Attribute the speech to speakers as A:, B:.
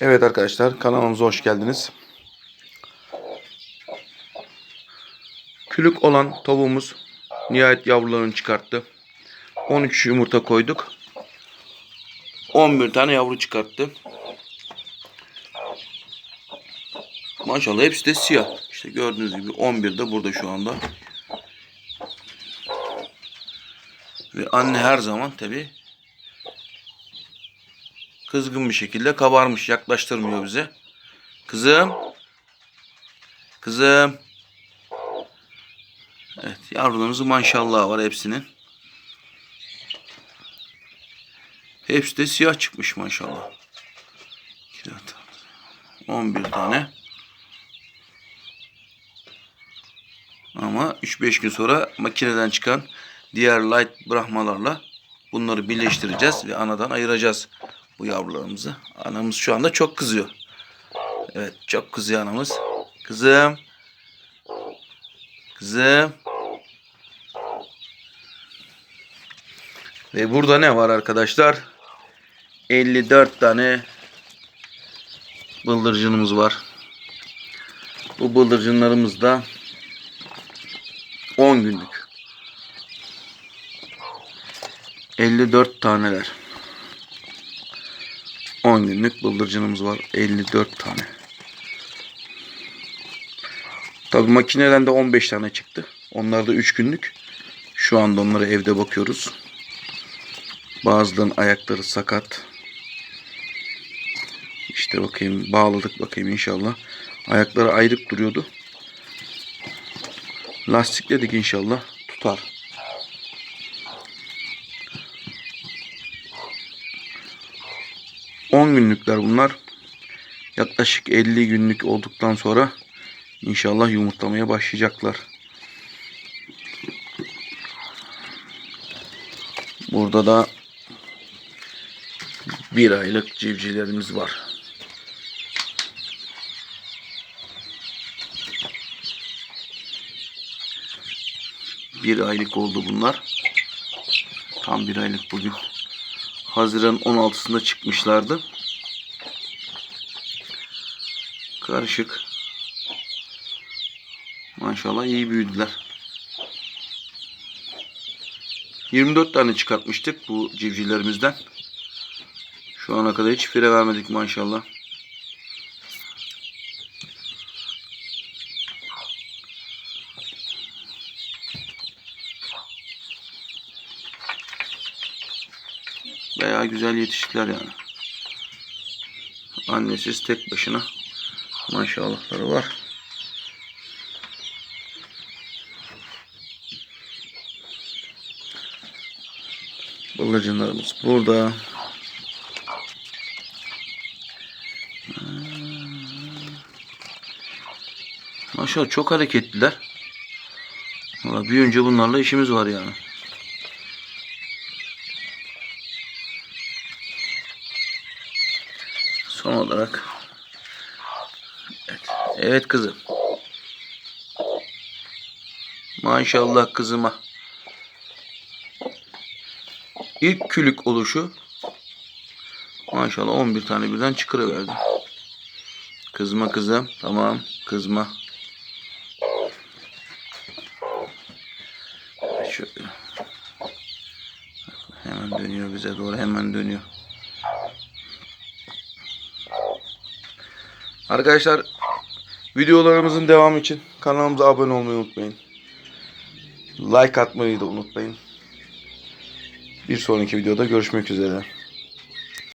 A: Evet arkadaşlar kanalımıza hoş geldiniz. Külük olan tavuğumuz nihayet yavrularını çıkarttı. 13 yumurta koyduk. 11 tane yavru çıkarttı. Maşallah hepsi de siyah. İşte gördüğünüz gibi 11 de burada şu anda. Ve anne her zaman tabi kızgın bir şekilde kabarmış. Yaklaştırmıyor bize. Kızım. Kızım. Evet yavrularımızın maşallah var hepsinin. Hepsi de siyah çıkmış maşallah. 11 tane. Ama 3-5 gün sonra makineden çıkan diğer light brahmalarla bunları birleştireceğiz ve anadan ayıracağız bu yavrularımızı. Anamız şu anda çok kızıyor. Evet çok kızıyor anamız. Kızım. Kızım. Ve burada ne var arkadaşlar? 54 tane bıldırcınımız var. Bu bıldırcınlarımız da 10 günlük. 54 taneler. 10 günlük bıldırcınımız var. 54 tane. Tabi makineden de 15 tane çıktı. Onlar da 3 günlük. Şu anda onlara evde bakıyoruz. Bazılarının ayakları sakat. İşte bakayım bağladık bakayım inşallah. Ayakları ayrık duruyordu. Lastikledik inşallah tutar. On günlükler bunlar. Yaklaşık 50 günlük olduktan sonra inşallah yumurtlamaya başlayacaklar. Burada da bir aylık civcivlerimiz var. Bir aylık oldu bunlar. Tam bir aylık bugün. Haziran 16'sında çıkmışlardı. Karışık. Maşallah iyi büyüdüler. 24 tane çıkartmıştık bu civcivlerimizden. Şu ana kadar hiç fire vermedik maşallah. Bayağı güzel yetiştiler yani. Annesiz tek başına maşallahları var. Bıldırcınlarımız burada. Maşallah çok hareketliler. Valla büyüyünce bunlarla işimiz var yani. Son olarak Evet, evet kızım. Maşallah kızıma. İlk külük oluşu maşallah 11 tane birden çıkırıverdi. Kızma kızım. Tamam. Kızma. Şöyle. Hemen dönüyor bize doğru. Hemen dönüyor. Arkadaşlar videolarımızın devamı için kanalımıza abone olmayı unutmayın. Like atmayı da unutmayın. Bir sonraki videoda görüşmek üzere.